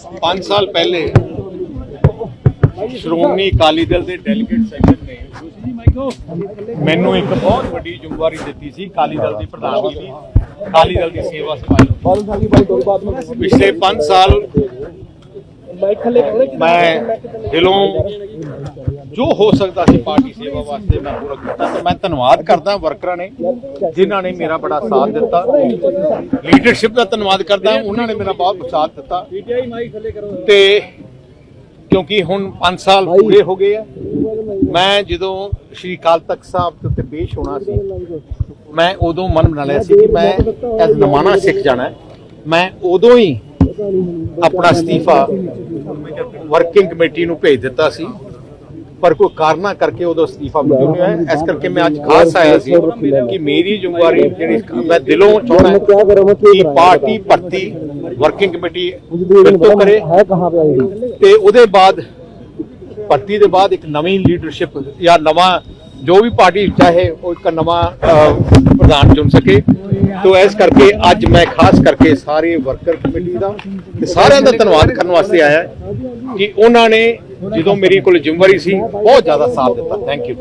5 ਸਾਲ ਪਹਿਲੇ ਸ਼੍ਰੋਮਣੀ ਅਕਾਲੀ ਦਲ ਦੇ ਡੈਲੀਗੇਟ ਸੈਕਸ਼ਨ ਨੇ ਮੈਨੂੰ ਇੱਕ ਬਹੁਤ ਵੱਡੀ ਜ਼ਿੰਮੇਵਾਰੀ ਦਿੱਤੀ ਸੀ ਅਕਾਲੀ ਦਲ ਦੀ ਪ੍ਰਧਾਨਗੀ ਦੀ, ਅਕਾਲੀ ਦਲ ਦੀ ਸੇਵਾ ਸੰਭਾਲੀ ਪਿਛਲੇ 5 ਸਾਲ ਮੈਂ ਦਿਲੋਂ ਜੋ ਹੋ ਸਕਦਾ ਸੀ ਪਾਰਟੀ ਸੇਵਾ ਵਾਸਤੇ ਮੈਂ ਪੂਰਾ ਕੀਤਾ ਤੇ ਮੈਂ ਧੰਨਵਾਦ ਕਰਦਾ ਵਰਕਰਾਂ ਨੇ ਜਿਨ੍ਹਾਂ ਨੇ ਮੇਰਾ ਬੜਾ ਸਾਥ ਦਿੱਤਾ। ਲੀਡਰਸ਼ਿਪ ਦਾ ਧੰਨਵਾਦ ਕਰਦਾ, ਉਹਨਾਂ ਨੇ ਮੇਰਾ ਬਹੁਤ ਸਾਥ ਦਿੱਤਾ। ਤੇ ਕਿਉਂਕਿ ਹੁਣ 5 ਸਾਲ ਪੂਰੇ ਹੋ ਗਏ ਆ, ਮੈਂ ਜਦੋਂ ਸ਼੍ਰੀ ਅਕਾਲ ਤਖਤ ਸਾਹਿਬ ਦੇ ਉੱਤੇ ਪੇਸ਼ ਹੋਣਾ ਸੀ, ਮੈਂ ਉਦੋਂ ਮਨ ਬਣਾ ਲਿਆ ਸੀ ਕਿ ਮੈਂ ਐਸ ਨਮਾਣਾ ਸਿੱਖ ਜਾਣਾ ਮੈਂ ਉਦੋਂ ਹੀ ਆਪਣਾ ਅਸਤੀਫਾ ਵਰਕਿੰਗ ਕਮੇਟੀ ਨੂੰ ਭੇਜ ਦਿੱਤਾ ਸੀ। ਪਰ ਕੋਈ ਕਾਰਨਾ ਕਰਕੇ ਉਹਦਾ ਅਸਤੀਫਾ ਮਨਜ਼ੂਰ ਨਹੀਂ ਹੋਇਆ। ਇਸ ਕਰਕੇ ਮੈਂ ਅੱਜ ਖਾਸ ਆਇਆ ਸੀ ਕਿ ਮੇਰੀ ਜ਼ਿੰਮੇਵਾਰੀ ਜਿਹੜੀ ਮੈਂ ਦਿਲੋਂ ਚਾਹੁੰਦਾ ਕਿ ਪਾਰਟੀ ਭਰਤੀ ਵਰਕਿੰਗ ਕਮੇਟੀ ਬਿਲਕੁਲ ਕਰੇ। ਤੇ ਉਹਦੇ ਬਾਅਦ ਭਰਤੀ ਦੇ ਬਾਅਦ ਇੱਕ ਨਵੀਂ ਲੀਡਰਸ਼ਿਪ ਜਾਂ ਨਵਾਂ ਜੋ ਵੀ ਪਾਰਟੀ ਚਾਹੇ ਉਹ ਇੱਕ ਨਵਾਂ ਪ੍ਰਧਾਨ ਚੁਣ ਸਕੇ। ਤੋ ਇਸ ਕਰਕੇ ਅੱਜ ਮੈਂ ਖਾਸ ਕਰਕੇ ਸਾਰੇ ਵਰਕਰ ਕਮੇਟੀ ਦਾ ਸਾਰਿਆਂ ਦਾ ਧੰਨਵਾਦ ਕਰਨ ਵਾਸਤੇ ਆਇਆ ਕਿ ਉਹਨਾਂ ਨੇ ਜਦੋਂ ਮੇਰੀ ਕੋਲ ਜ਼ਿੰਮੇਵਾਰੀ ਸੀ ਬਹੁਤ ਜ਼ਿਆਦਾ ਸਾਥ ਦਿੱਤਾ। Thank you